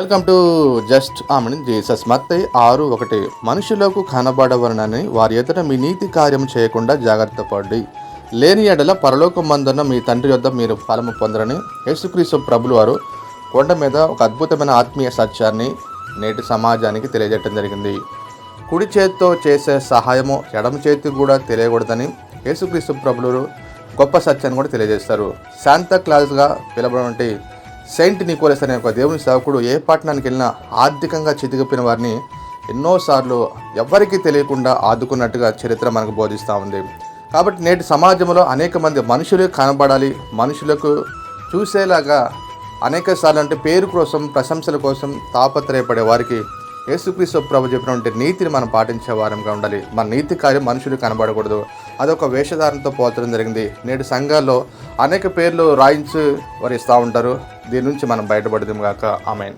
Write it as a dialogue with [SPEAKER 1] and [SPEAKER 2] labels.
[SPEAKER 1] Welcome to just ఆమె Jesus Mathai ఆరు ఒకటి. మనుషులకు కనబడవనని వారి ఎదుట మీ నీతి కార్యం చేయకుండా జాగ్రత్త పడి. లేని ఎడల పరలోకం మందున్న మీ తండ్రి వద్ద మీరు ఫలము పొందరని యేసుక్రీస్తు ప్రభులు వారు కొండ మీద ఒక అద్భుతమైన ఆత్మీయ సత్యాన్ని నేటి సమాజానికి తెలియజేయడం జరిగింది. కుడి చేతితో చేసే సహాయము ఎడమ చేతికి కూడా తెలియకూడదని యేసుక్రీస్తు ప్రభులు గొప్ప సత్యాన్ని కూడా తెలియజేస్తారు. శాంతా క్లాజ్గా పిలవడం సెయింట్ నికోలస్ అనే ఒక దేవుని సేవకుడు ఏ పట్టణానికి వెళ్ళినా ఆర్థికంగా చితికిపోయిన వారిని ఎన్నోసార్లు ఎవరికీ తెలియకుండా ఆదుకున్నట్టుగా చరిత్ర మనకు బోధిస్తూ ఉంది. కాబట్టి నేటి సమాజంలో అనేక మంది మనుషులు కనబడాలి మనుషులకు చూసేలాగా అనేక సార్లు అంటే పేరు కోసం ప్రశంసల కోసం తాపత్రయపడే వారికి యేసుక్రీస్తు ప్రభు చెప్పినటువంటి నీతిని మనం పాటించే వారంగా ఉండాలి. మన నీతి కార్యం మనుషులు కనబడకూడదు. అదొక వేషధారణతో పోల్చడం జరిగింది. నేటి సంఘాల్లో అనేక పేర్లు రాయించి వారు ఇస్తూ ఉంటారు. దీని నుంచి మనం బయటపడదాం గాక. ఆమెన్.